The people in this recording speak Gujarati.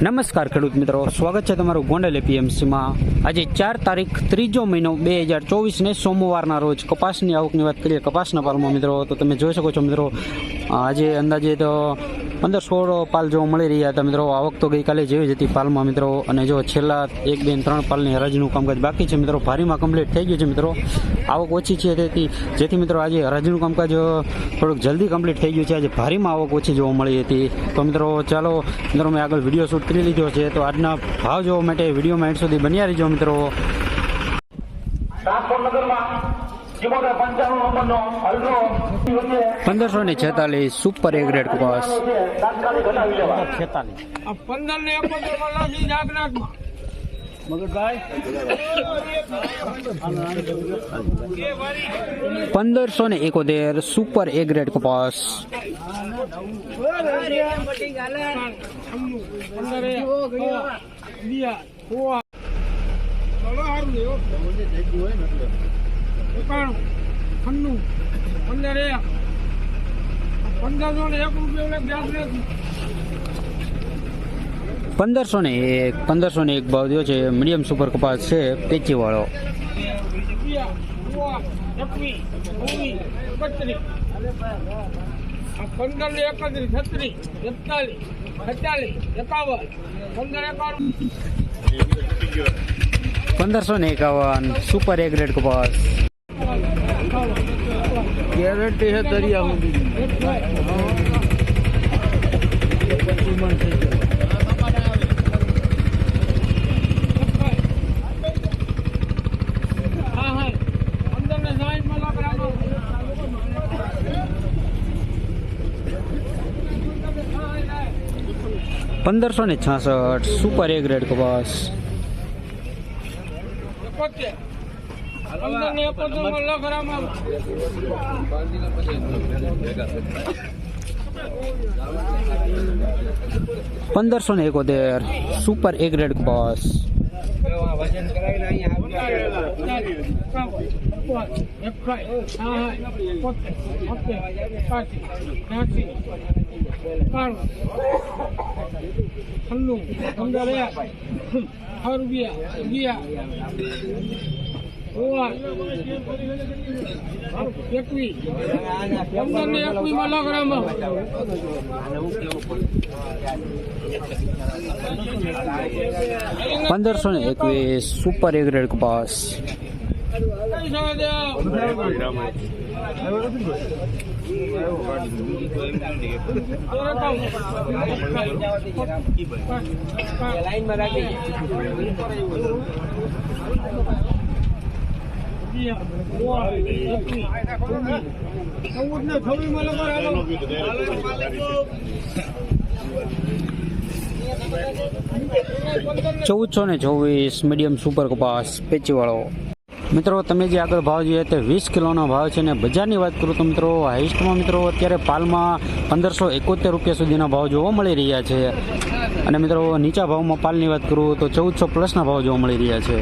નમસ્કાર ખેડૂત મિત્રો, સ્વાગત છે તમારું ગોંડલ એપીએમસીમાં. આજે ચાર તારીખ, ત્રીજો મહિનો બે હજાર ચોવીસને સોમવારના રોજ કપાસની આવકની વાત કરીએ, કપાસના પાલમાં મિત્રો, તો તમે જોઈ શકો છો મિત્રો, આજે અંદાજે તો પંદર સોળ પાલ જોવા મળી રહ્યા હતા મિત્રો. આવક તો ગઈકાલે જેવી જ હતી પાલમાં મિત્રો. અને જો છેલ્લા એક, બે, ત્રણ પાલની હરાજીનું કામકાજ બાકી છે મિત્રો. ભારીમાં કમ્પ્લીટ થઈ ગયું છે મિત્રો. આવક ઓછી છે તેથી, જેથી મિત્રો આજે હરાજીનું કામકાજ થોડુંક જલ્દી કમ્પ્લીટ થઈ ગયું છે. આજે ભારીમાં આવક ઓછી જોવા મળી હતી. તો મિત્રો, ચાલો મિત્રો મેં આગળ વીડિયો શૂટ કરી લીધો છે. તો આજના ભાવ જોવા માટે વિડીયોમાં એન્ડ સુધી બન્યા રહીજો મિત્રો. પંદરસો ને છેતાલીસ સુપર એગ્રેડ લાગી જાગનાથ પંદરસો ને એકોતેર સુપર એ ગ્રેડ કપાસ પંદર એકાણું ખન્નું પંદર એક. પંદરસો ને એક રૂપિયા વ્યાજ નથી પંદરસો ને એક, પંદરસો ને એક ભાવ થયો છે. મીડિયમ સુપર કપાસ છે પેચી વાળો. બીયા હોવા એકવીસ ઓવીસ એકત્રીસ પંદર એકત્રીસ છત્રીસ એકતાલીસ છેતાલીસ એકાવન પંદરસો ને એકાવન, સુપર એ ગ્રેડ કપાસ. ગેરંટી છે દરિયા રાખો પંદરસો ને છાસઠ સુપર એ ગ્રેડ કપાસ એકોતેર પંદર ને એકોતેર. સુપર લાખ રાખો પંદરસો ને એકવીસ પંદર ને એકવીસમાં પંદરસો ને એકવીસ સુપર એ ગ્રેડ કપાસ કઈ જવા દે ચૌદસો ને ચોવીસ મીડિયમ સુપર કપાસ પેચી વાળો મિત્રો, તમે જે આગળ ભાવ જોઈએ તે વીસ કિલોનો ભાવ છે ને બજારની વાત કરું તો મિત્રો હાઈસ્ટમાં મિત્રો અત્યારે પાલમાં પંદરસો એકોતેર રૂપિયા સુધીના ભાવ જોવા મળી રહ્યા છે. અને મિત્રો, નીચા ભાવમાં પાલની વાત કરું તો ચૌદસો પ્લસના ભાવ જોવા મળી રહ્યા છે.